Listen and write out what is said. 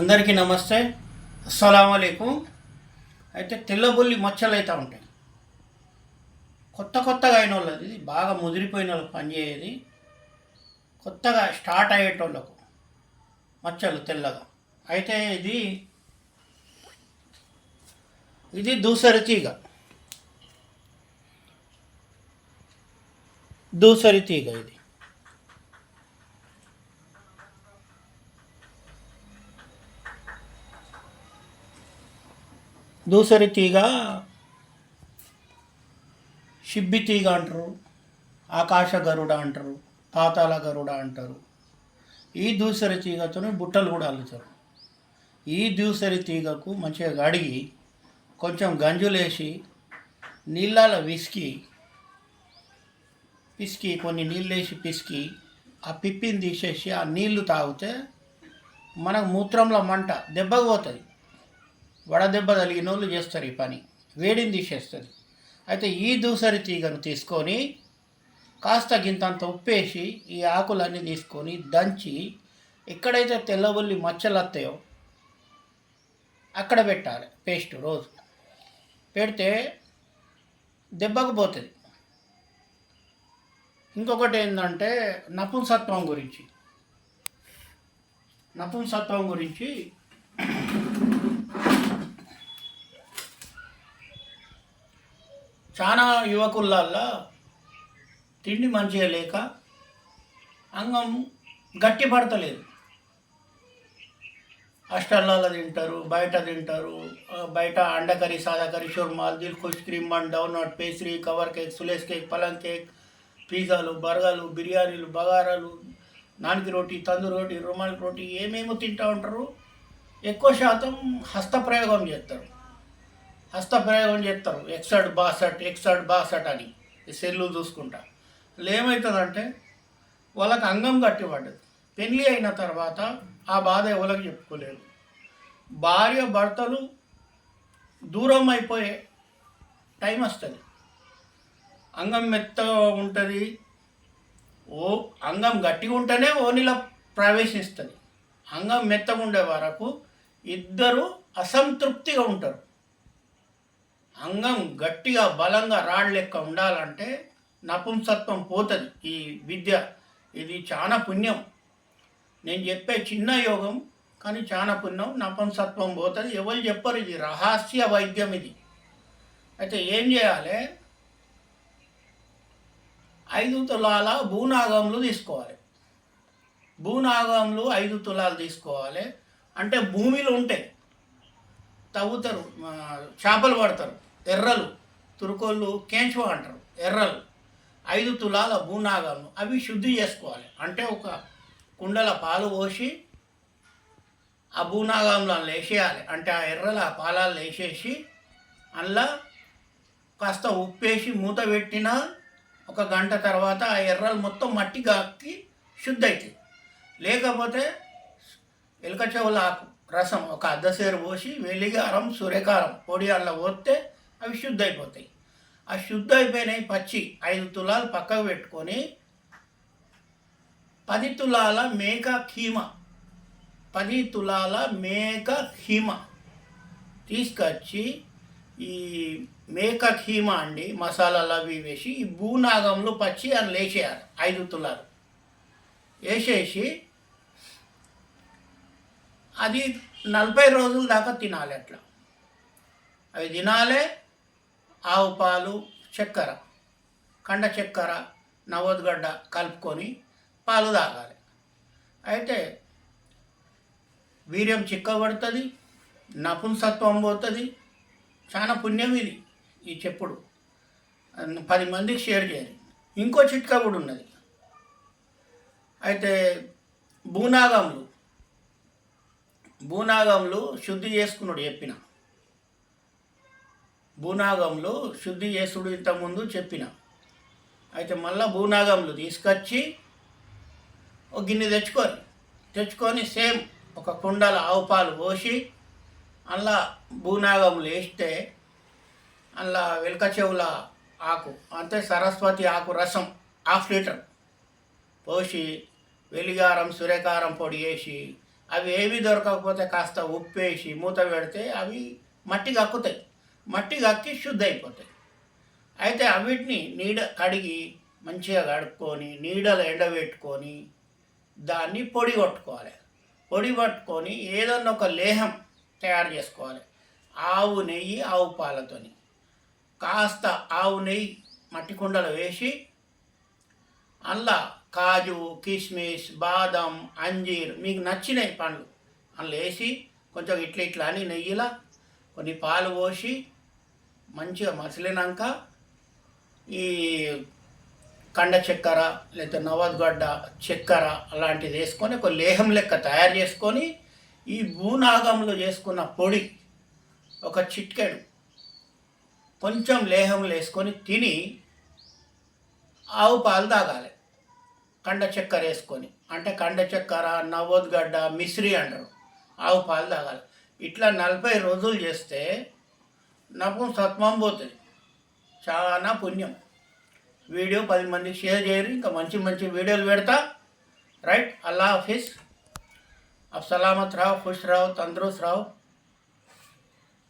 అందరికీ నమస్తే. అస్సలం అయితే తెల్లబొల్లి మచ్చలు అయితే ఉంటాయి. కొత్త కొత్తగా అయిన వాళ్ళది ఇది బాగా ముదిరిపోయిన వాళ్ళకి పనిచేయేది. కొత్తగా స్టార్ట్ అయ్యేటోళ్ళకు మచ్చలు తెల్లగా. అయితే ఇది ఇది దూసరి తీగ. దూసరి తీగ ఇది. దూసరి తీగ షిబ్బి తీగ అంటారు ఆకాశ గరుడ అంటారు పాతాల గరుడ అంటారు. ఈ దూసరి తీగతో బుట్టలు కూడా అల్లుతారు. ఈ దూసరి తీగకు మంచిగా కడిగి కొంచెం గంజులేసి నీళ్ళలో విసికి పిసికి కొన్ని నీళ్ళేసి పిసికి ఆ పిప్పిని తీసేసి ఆ నీళ్ళు తాగితే మనకు మూత్రంలో మంట దెబ్బకు పోతుంది. వడదెబ్బ తగిలిన వాళ్ళు చేస్తారు ఈ పని. వేడిని తీసేస్తుంది అయితే ఈ దూసరి తీగను తీసుకొని కాస్త గింతంత ఉప్పేసి ఈ ఆకులన్నీ తీసుకొని దంచి ఎక్కడైతే తెల్లబుల్లి మచ్చలు వస్తాయో అక్కడ పెట్టాలి పేస్ట్ రోజు. పెడితే దెబ్బకు పోతుంది. ఇంకొకటి ఏంటంటే నపుంసత్వం గురించి. నపుంసత్వం గురించి చాలా యువకులల్లో తిండి మంచిగా లేక అంగం గట్టి పడతలేదు. హాస్టల్లో తింటారు బయట తింటారు బయట అండకరీ సాదాకరీ షుర్మాల్ దిల్ ఖుష్ క్రీమ్ మండ్ doughnut pastry cover cake సులేస్ కేక్ పలంగ్ కేక్ పిజ్జాలు బర్గర్లు బిర్యానీలు బగారాలు నానికి రోటీ తందూరి రోటీ రుమాలి రోటీ ఏమేమో తింటూ ఉంటారు. ఎక్కువ శాతం హస్తప్రయోగం చేస్తారు. హస్తప్రయోగం చేస్తారు. ఎక్సట్ బాసట్ ఎక్సట్ బాసట్ అని సెల్లు చూసుకుంటా. ఏమవుతుందంటే వాళ్ళకి అంగం గట్టి పడ్డది. పెళ్ళి అయిన తర్వాత ఆ బాధ ఎవరికి చెప్పుకోలేరు భార్య భర్తలు దూరం అయిపోయే టైం వస్తుంది. అంగం మెత్తగా ఉంటుంది. ఓ అంగం గట్టిగా ఉంటేనే ఓనిలా ప్రవేశిస్తుంది. అంగం మెత్తగా ఉండే వరకు ఇద్దరు అసంతృప్తిగా ఉంటారు. అంగం గట్టిగా బలంగా రాడ్ లెక్క ఉండాలంటే నపుంసత్వం పోతుంది. ఈ విద్య ఇది చాలా పుణ్యం. నేను చెప్పే చిన్న యోగం కానీ చాలా పుణ్యం నపుంసత్వం పోతుంది. ఎవరు చెప్పరు ఇది రహస్య వైద్యం ఇది. అయితే ఏం చేయాలి? ఐదు తులాల భూనాగంలు తీసుకోవాలి. భూనాగంలు ఐదు తులాలు తీసుకోవాలి. అంటే భూమిలో ఉంటాయి. తవ్వుతారు చేపలు పడతారు. ఎర్రలు. తురుకోళ్ళు కేంచువ అంటారు. ఎర్రలు. ఐదు తులాల భూనాగంలు అవి శుద్ధి చేసుకోవాలి. అంటే ఒక కుండల పాలు పోసి ఆ భూనాగంలో వేసేయాలి అంటే ఆ ఎర్రల ఆ పాలాలు వేసేసి అందులో కాస్త ఉప్పేసి మూత పెట్టిన ఒక గంట తర్వాత ఆ ఎర్రలు మొత్తం మట్టి కాకి శుద్ధి అవుతుంది లేకపోతే ఎలుక చెవుల ఆకు రసం ఒక అద్దసేరు పోసి వెలిగారం సూర్యకారం పొడి అల్ల పోస్తే అవి శుద్ధ అయిపోతాయి ఆ శుద్ధ అయిపోయినాయి పచ్చి ఐదు తులాలు పక్కకు పెట్టుకొని పది తులాల మేక కీమ పది తులాల మేక కీమ తీసుకొచ్చి ఈ మేక కీమ అండి మసాలాలు అవి వేసి ఈ భూనాగంలో పచ్చి అని లేచేయాలి ఐదు తులాలు. వేసేసి అది నలభై రోజుల దాకా తినాలి అట్లా. అవి తినాలి ఆవు పాలు చక్కెర కండ చక్కెర నవోద్గడ్డ కలుపుకొని పాలు తాగాలి. అయితే వీర్యం చిక్కబడుతుంది నపుంసత్వం పోతుంది చాలా పుణ్యం ఇది ఈ చెప్పుడు. పది మందికి షేర్ చేయాలి. ఇంకో చిట్కా కూడా ఉన్నది. అయితే భూనాగములు భూనాగములు శుద్ధి చేసుకున్నాడు చెప్పిన. భూనాగంలో శుద్ధి చేసుడు ఇంతకుముందు చెప్పిన. అయితే మళ్ళా భూనాగములు తీసుకొచ్చి ఒక గిన్నె తెచ్చుకొని తెచ్చుకొని సేమ్ ఒక కుండల ఆవు పాలు పోసి అందులో భూనాగములు వేస్తే అందులో వెలక చెవుల ఆకు అంటే సరస్వతి ఆకు రసం హాఫ్ లీటర్ పోసి వెలిగారం సూర్యకారం పొడి వేసి అవి ఏవి దొరకకపోతే కాస్త ఉప్పు వేసి మూత పెడితే అవి మట్టి కక్కుతాయి మట్టి కక్కి శుద్ధి అయిపోతాయి అయితే అవిటిని నీడ కడిగి మంచిగా కడుక్కొని నీడలో ఎండబెట్టుకొని దాన్ని పొడి కొట్టుకోవాలి. పొడి పట్టుకొని ఏదన్నా ఒక లేహం తయారు చేసుకోవాలి. ఆవు నెయ్యి ఆవు పాలతోని. కాస్త ఆవు నెయ్యి మట్టి కుండలో వేసి అందులో కాజు కిస్మిస్ బాదం అంజీర్ మీకు నచ్చినాయి పండ్లు అందులో వేసి కొంచెం ఇట్లా ఇట్లా అని నెయ్యిలా కొన్ని పాలు పోసి మంచిగా మసిలినాక ఈ కండ చక్కెర లేకపోతే నవద్గడ్డ చక్కెర అలాంటిది వేసుకొని ఒక లేహం లెక్క తయారు చేసుకొని ఈ భూనాగంలో చేసుకున్న పొడి ఒక చిట్కెడు. కొంచెం లేహంలో వేసుకొని తిని ఆవు పాలు తాగాలి. కండ చక్కెర వేసుకొని. అంటే కండ చక్కెర నవోద్గడ్డ మిశ్రి అంటారు. ఆవు పాలు తాగాలి. ఇట్లా నలభై రోజులు చేస్తే నాకు పోతుంది. చాలా పుణ్యం. వీడియో పది మందికి షేర్ చేయరు. ఇంకా మంచి మంచి వీడియోలు పెడతా. రైట్. అల్లా హాఫీస్ అఫ్ సలామత్ రావు ఖుష్ రావు తందరూస్ రావు.